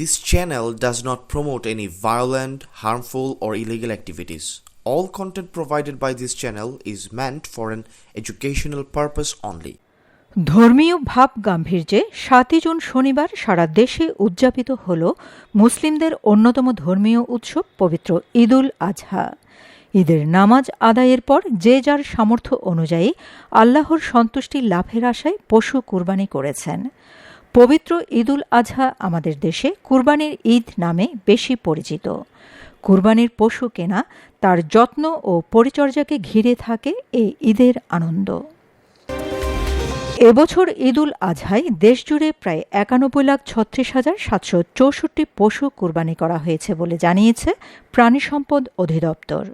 This channel does not promote any violent, harmful, or illegal activities. All content provided by this channel is meant for an educational purpose only. ধর্মীয় ভাব গাম্ভীর্যে সাতই June শনিবার সারা দেশে উদযাপিত হল মুসলিমদের অন্যতম ধর্মীয় উৎসব পবিত্র ঈদুল আজহা ঈদের নামাজ আদায়ের পর যে যার সামর্থ্য অনুযায়ী আল্লাহর সন্তুষ্টি লাভের আশায় পশু কুরবানি করেছেন পবিত্র ঈদুল আজহা আমাদের দেশে কুরবানির ঈদ নামে বেশি পরিচিত। কুরবানির পশু কেনা তার যত্ন ও পরিচর্যাকে ঘিরে থাকে এই ঈদের আনন্দ। এবছর ঈদুল আজহায় দেশজুড়ে প্রায় একানব্বই লাখ ছত্রিশ হাজার সাতশো চৌষট্টি পশু কুরবানি করা হয়েছে বলে জানিয়েছে প্রাণী সম্পদ অধিদপ্তর।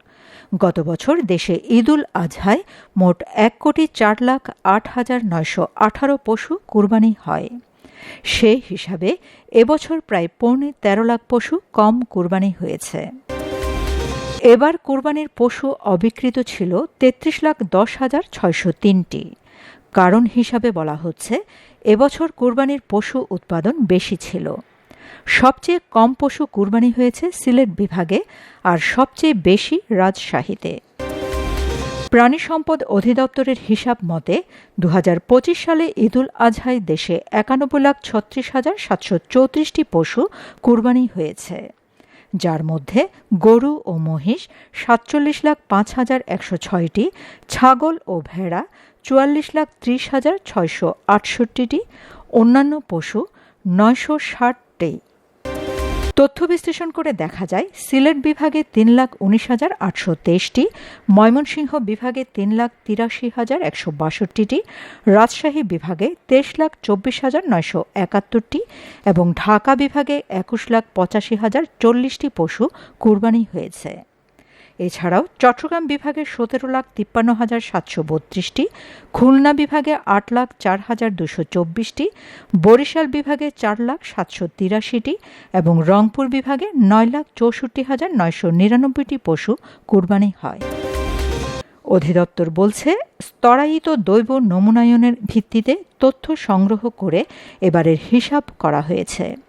গত বছর দেশে ঈদুল আজহায় মোট এক কোটি চার লাখ আট হাজার নয়শো আঠারো পশু কুরবানি হয়। সে হিসাবে এবছর প্রায় পৌনে তেরো লাখ পশু কম কুরবানি হয়েছে। এবার কোরবানির পশু অবিকৃত ছিল তেত্রিশ লাখ দশ হাজার ছয়শো তিনটি। কারণ হিসাবে বলা হচ্ছে, এবছর কোরবানির পশু উৎপাদন বেশি ছিল। সবচেয়ে কম পশু কুরবানি হয়েছে সিলেট বিভাগে আর সবচেয়ে বেশি রাজশাহীতে। প্রাণী সম্পদ অধিদপ্তরের হিসাব মতে দু হাজার পঁচিশ সালে ঈদুল আজহায় দেশে একানব্বই লাখ ছত্রিশ হাজার সাতশো চৌত্রিশটি পশু কুরবানি হয়েছে। যার মধ্যে গরু ও মহিষ সাতচল্লিশ লাখ পাঁচ হাজার একশো ছয়টি, ছাগল ও ভেড়া চুয়াল্লিশ লাখ ত্রিশ হাজার ছয়শো আটষট্টিটি, অন্যান্য পশু নয়শো ষাটটি। তথ্য বিশ্লেষণ করে দেখা যায়, সিলেট বিভাগে তিন লাখ উনিশ হাজার আটশো তেইশটি, ময়মনসিংহ বিভাগে তিন লাখ তিরাশি হাজার একশো বাষট্টিটি, রাজশাহী বিভাগে তেইশ লাখ চব্বিশ হাজার নয়শো একাত্তরটি এবং ঢাকা বিভাগে একুশ লাখ পঁচাশি হাজার চল্লিশটি পশু কুরবানি হয়েছে। এছাড়াও চট্টগ্রাম বিভাগে সতেরো লাখ তিপ্পান্ন হাজার সাতশো বত্রিশটি, খুলনা বিভাগে আট লাখ চার হাজার দুশো চব্বিশটি, বরিশাল বিভাগে চার লাখ সাতশো তিরাশিটি এবং রংপুর বিভাগে নয় লাখ চৌষট্টি হাজার নয়শো নিরানব্বইটি পশু কুরবানি হয়। অধিদপ্তর বলছে, স্তরায়িত দৈব নমুনায়নের ভিত্তিতে তথ্য সংগ্রহ করে এবারের হিসাব করা হয়েছে।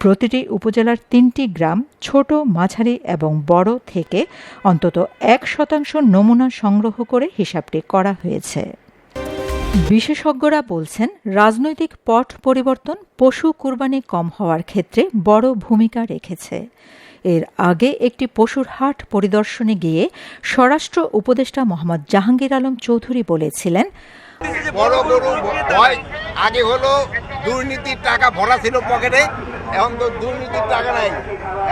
প্রতিটি উপজেলার তিনটি গ্রাম ছোট, মাঝারি এবং বড় থেকে অন্তত এক শতাংশ নমুনা সংগ্রহ করে হিসাবটি করা হয়েছে। বিশেষজ্ঞরা বলছেন, রাজনৈতিক পট পরিবর্তন পশু কুরবানি কম হওয়ার ক্ষেত্রে বড় ভূমিকা রেখেছে। এর আগে একটি পশুর হাট পরিদর্শনে গিয়ে স্বরাষ্ট্র উপদেষ্টা মোহাম্মদ জাহাঙ্গীর আলম চৌধুরী বলেছিলেন, বড় গরু আগে হলো দুর্নীতির টাকা ভরা ছিল পকেটে এখন তো দুর্নীতির টাকা নাই।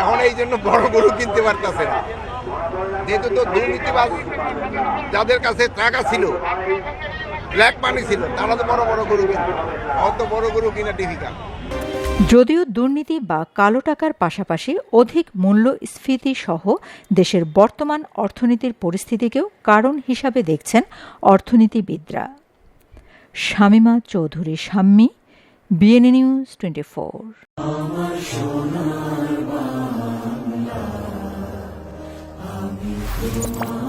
এখন এই জন্য বড় গরু কিনতে পারতেছে না। যেহেতু তো দুর্নীতিবাজ যাদের কাছে টাকা ছিল ব্ল্যাক মানি ছিল, তারা তো বড় বড় গরু কিনতো এখন তো বড় গরু কিনা ডিফিকাল্ট যদিও দুর্নীতি বা কালো টাকার পাশাপাশি অধিক মূল্যস্ফীতি সহ দেশের বর্তমান অর্থনীতির পরিস্থিতিকেও কারণ হিসাবে দেখছেন অর্থনীতিবিদরা। Shamima Chowdhury, Shammi. BNA news twenty four তোমার